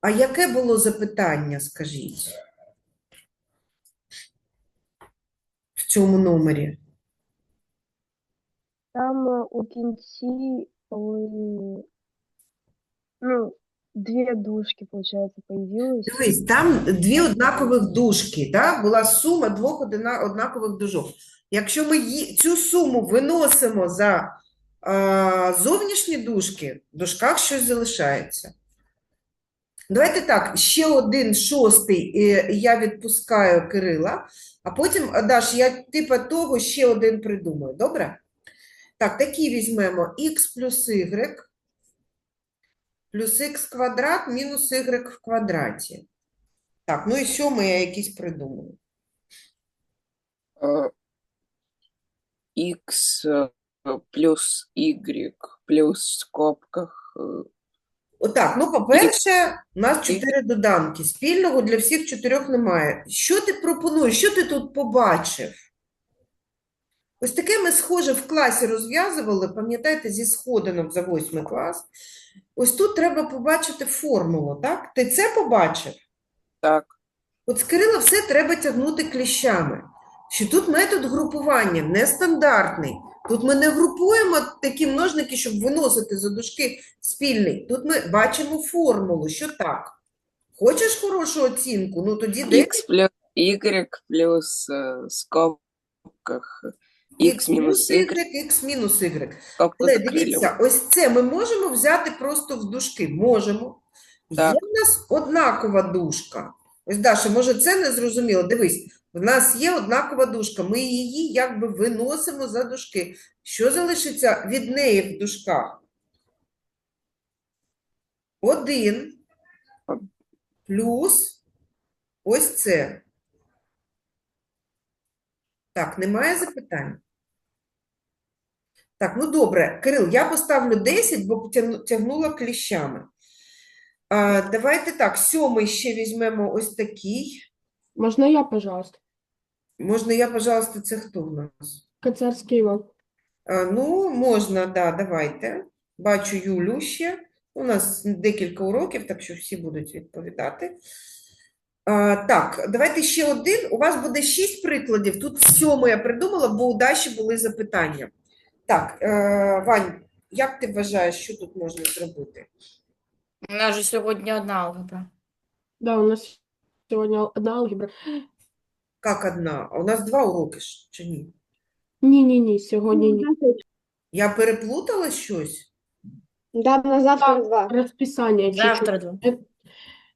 А яке було запитання, скажіть? В цьому номері? Там е, у кінці, коли, ну, дві дужки, получается, появилось. Дивись, там дві однакових дужки, да? Була сума двох однакових дужок. Якщо ми цю суму виносимо за а, зовнішні дужки, в дужках щось залишається. Давайте так, ще один шостий е, я відпускаю Кирила, а потім, а, Даш, я типа того ще один придумаю, добре? Так, такі візьмемо х плюс y плюс х квадрат мінус y в квадраті. Так, ну і сьомий я якийсь придумаю. Э, X э, плюс Y плюс в скобках э, Отак, ну, по-перше, у нас чотири доданки. Спільного для всіх чотирьох немає. Що ти пропонуєш? Що ти тут побачив? Ось таке ми, схоже, в класі розв'язували, пам'ятаєте, зі сходинок за восьмий клас. Ось тут треба побачити формулу, так? Ти це побачив? так, От з Кирила все треба тягнути кліщами. Що тут метод групування нестандартний. Тут ми не групуємо такі множники, щоб виносити за дужки спільний. Тут ми бачимо формулу, що так. Хочеш хорошу оцінку? Ну тоді X плюс Y плюс э, в скобках X минус Y, Х мінус Y. Але дивіться, ось це ми можемо взяти просто в дужки. Можемо. Так. Є в нас однакова дужка. Ось, Даша, може, це не зрозуміло. Дивись, в нас є однакова дужка. Ми її якби виносимо за дужки. Що залишиться від неї в дужках? Один плюс ось це. Так, немає запитань? Так, ну добре. Кирил, я поставлю 10, бо тягну- тягнула кліщами. А, давайте так, сьомий ще візьмемо ось такий. Можна я, пожалуйста? Можна я, пожалуйста, це хто в нас? Коцарський Іван. А, ну, можна, да, давайте. Бачу Юлю ще. У нас декілька уроків, так що всі будуть відповідати. А, так, давайте ще один. У вас буде шість прикладів. Тут сьомий я придумала, бо у Даші були запитання. Так, е, Вань, як ти вважаєш, що тут можна зробити? У нас же сьогодні одна алгебра. Да, у нас сьогодні одна алгебра. Як одна? А у нас два уроки ж, чи ні? Ні-ні-ні, сьогодні ні. Я переплутала щось? Да, на завтра два. Розписання чуть-чуть. Завтра два. Е,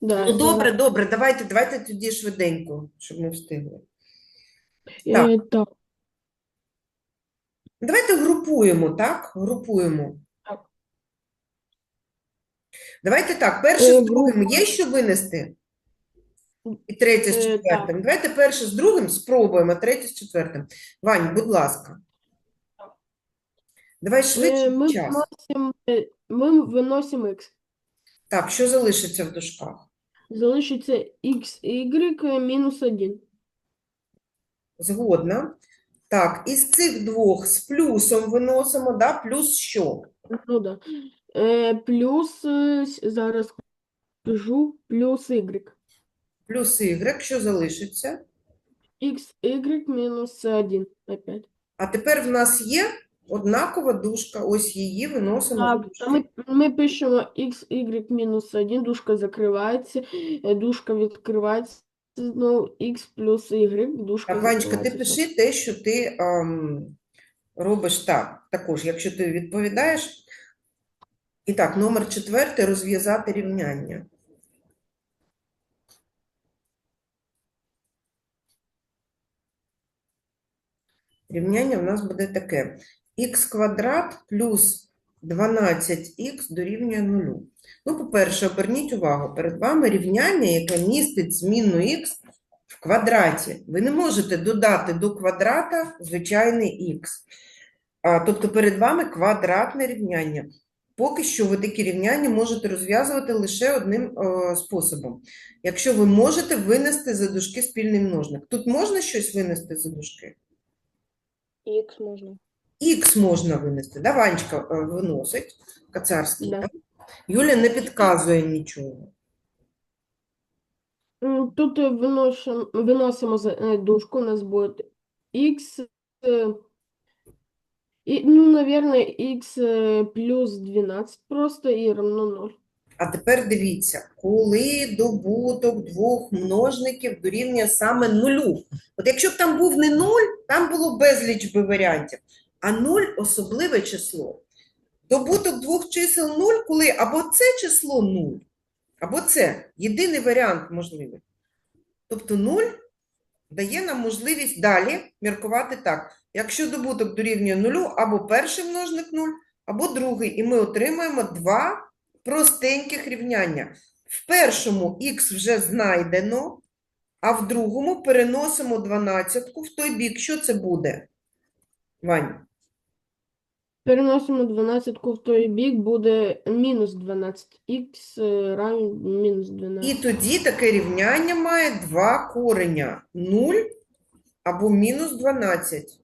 Да, Ну, добре, добре, давайте, давайте тоді швиденько, щоб ми встигли. Е, так. Давайте групуємо, так? Групуємо. Так. Давайте так, перше з Е, другим є що винести? І третє з Е, четвертим. Давайте перше з другим спробуємо, третє з четвертим. Вань, будь ласка. Давай Е, швидше Ми час. виносимо, е, ми виносимо x. Так, що залишиться в дужках? Залишиться x, y мінус 1. Згодна. Так, із цих двох з плюсом виносимо, да? Плюс що? Ну да. Е, плюс, е, зараз скажу, плюс y. Плюс y, що залишиться? y мінус 1 опять. А тепер в нас є однакова дужка, ось її виносимо в Так, ми, ми пишемо x, y мінус 1, дужка закривається, е, дужка відкривається, знову x плюс y, дужка Так, Ванечка, ти закривається. пиши те, що ти ем, робиш так. Також, якщо ти відповідаєш. І так, номер четвертий розв'язати рівняння. Рівняння в нас буде таке. х квадрат плюс 12х дорівнює 0. Ну, по-перше, оберніть увагу, перед вами рівняння, яке містить змінну х в квадраті. Ви не можете додати до квадрата звичайний х. Тобто перед вами квадратне рівняння. Поки що ви такі рівняння можете розв'язувати лише одним е, способом. Якщо ви можете винести за дужки спільний множник. Тут можна щось винести за дужки? Х можна. Х можна винести. Да, Ванечка е, виносить, Кацарський. Да. Юля не підказує нічого. Тут е, виносимо, виносимо е, дужку, у нас буде x, е, і, ну, наверное, x е, плюс 12 просто і равно 0. А тепер дивіться, коли добуток двох множників дорівнює саме нулю. От якщо б там був не нуль, там було безліч би варіантів. А нуль особливе число. Добуток двох чисел нуль, коли або це число нуль, або це єдиний варіант можливий. Тобто нуль дає нам можливість далі міркувати так. Якщо добуток дорівнює нулю, або перший множник нуль, або другий, і ми отримаємо два простеньких рівняння. В першому х вже знайдено, а в другому переносимо 12 в той бік. Що це буде? Вань, Переносимо 12 в той бік, буде мінус 12. х е, равен мінус 12. і тоді таке рівняння має два кореня. 0 або мінус 12.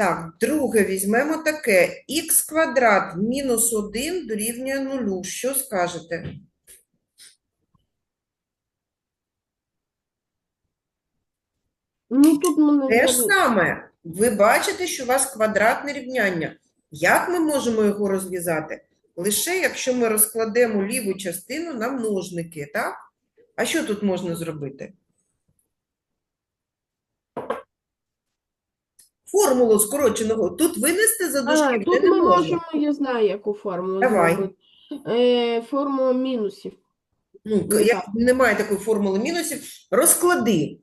Так, друге візьмемо таке. х квадрат мінус 1 дорівнює 0. Що скажете? Ну, тут Те ж саме, ви бачите, що у вас квадратне рівняння. Як ми можемо його розв'язати? Лише якщо ми розкладемо ліву частину на множники, так? А що тут можна зробити? Формулу скороченого тут винести за А, дужки тут не ми можна. можемо, я знаю, яку формулу Давай. зробити. Е, формула мінусів. Ну, Ну, як немає такої формули мінусів, розклади.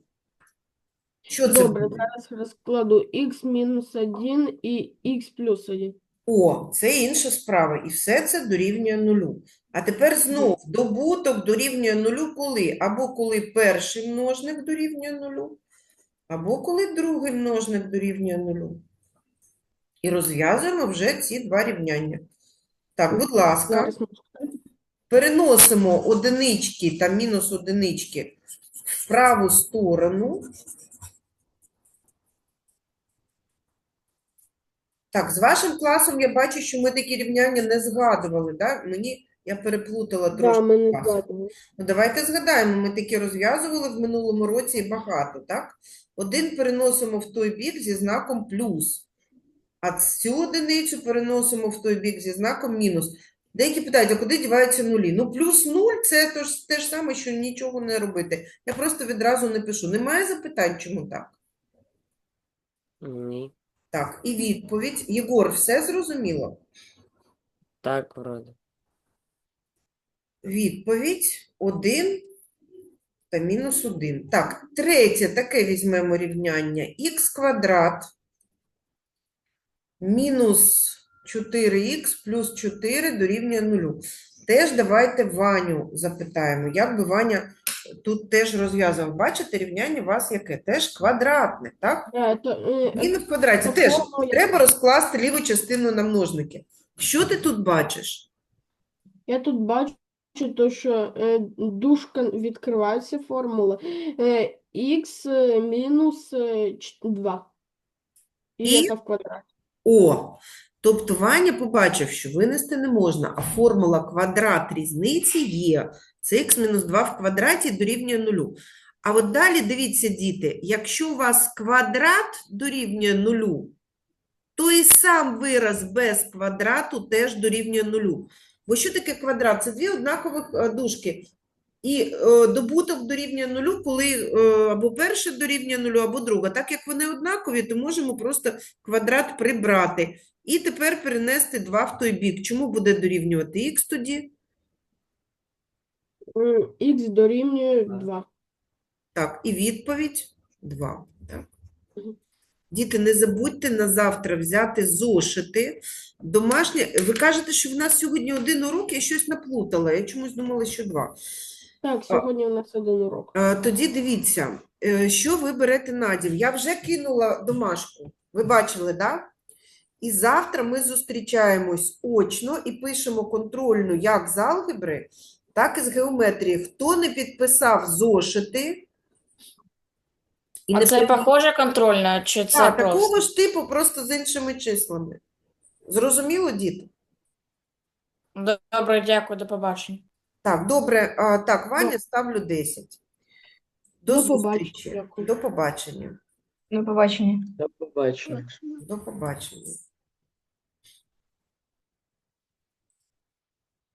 Що це Добре, буде? зараз розкладу х мінус 1 і х плюс 1. О, це інша справа, і все це дорівнює нулю. А тепер знов добуток дорівнює нулю коли? Або коли перший множник дорівнює нулю, або коли другий множник дорівнює нулю. І розв'язуємо вже ці два рівняння. Так, будь ласка, переносимо одинички та мінус одинички в праву сторону. Так, з вашим класом я бачу, що ми такі рівняння не згадували, да? Мені я переплутала Да, трошки ми не. Ну, давайте згадаємо, ми такі розв'язували в минулому році і багато, так? Один переносимо в той бік зі знаком плюс, а цю одиницю переносимо в той бік зі знаком мінус. Деякі питають, а куди діваються нулі? Ну, плюс нуль – це то ж, те ж саме, що нічого не робити. Я просто відразу не пишу. Немає запитань, чому так? Ні. Так, і відповідь. Єгор, все зрозуміло? Так, вроде. Відповідь 1 та мінус 1. Так, третє таке візьмемо рівняння. х квадрат мінус 4х плюс 4 дорівнює 0. Теж давайте Ваню запитаємо, як би Ваня тут теж розв'язував. Бачите, рівняння у вас яке? Теж квадратне, так? Е, І в квадраті теж треба розкласти ліву частину на множники. Що ти тут бачиш? Я тут бачу, то, що е, дужка відкривається формула х е, мінус е, 2. І яка в квадраті. О, тобто Ваня побачив, що винести не можна, а формула квадрат різниці є. Це х-2 в квадраті дорівнює нулю. А от далі дивіться, діти, якщо у вас квадрат дорівнює нулю, то і сам вираз без квадрату теж дорівнює нулю. Бо що таке квадрат? Це дві однакових е, дужки. І е, добуток дорівнює нулю, коли е, або перше дорівнює нулю, або друга. Так як вони однакові, то можемо просто квадрат прибрати. І тепер перенести 2 в той бік. Чому буде дорівнювати х тоді? Х дорівнює 2. Так, і відповідь 2. Так. Діти, не забудьте на завтра взяти зошити. Домашнє. Ви кажете, що в нас сьогодні один урок, я щось наплутала. Я чомусь думала, що два. Так, сьогодні у нас один урок. Тоді дивіться, е, що ви берете на дім. Я вже кинула домашку. Ви бачили, так? Да? І завтра ми зустрічаємось очно і пишемо контрольну як з алгебри, так і з геометрії. Хто не підписав зошити і А не це похоже контрольна, чи це Так, просто? такого ж типу, просто з іншими числами. Зрозуміло, діти? Добре, дякую, до побачення. Так, добре. А, так, Ваня, ставлю 10. До До побачення, зустрічі. дякую. До побачення. До побачення. До побачення. До побачення.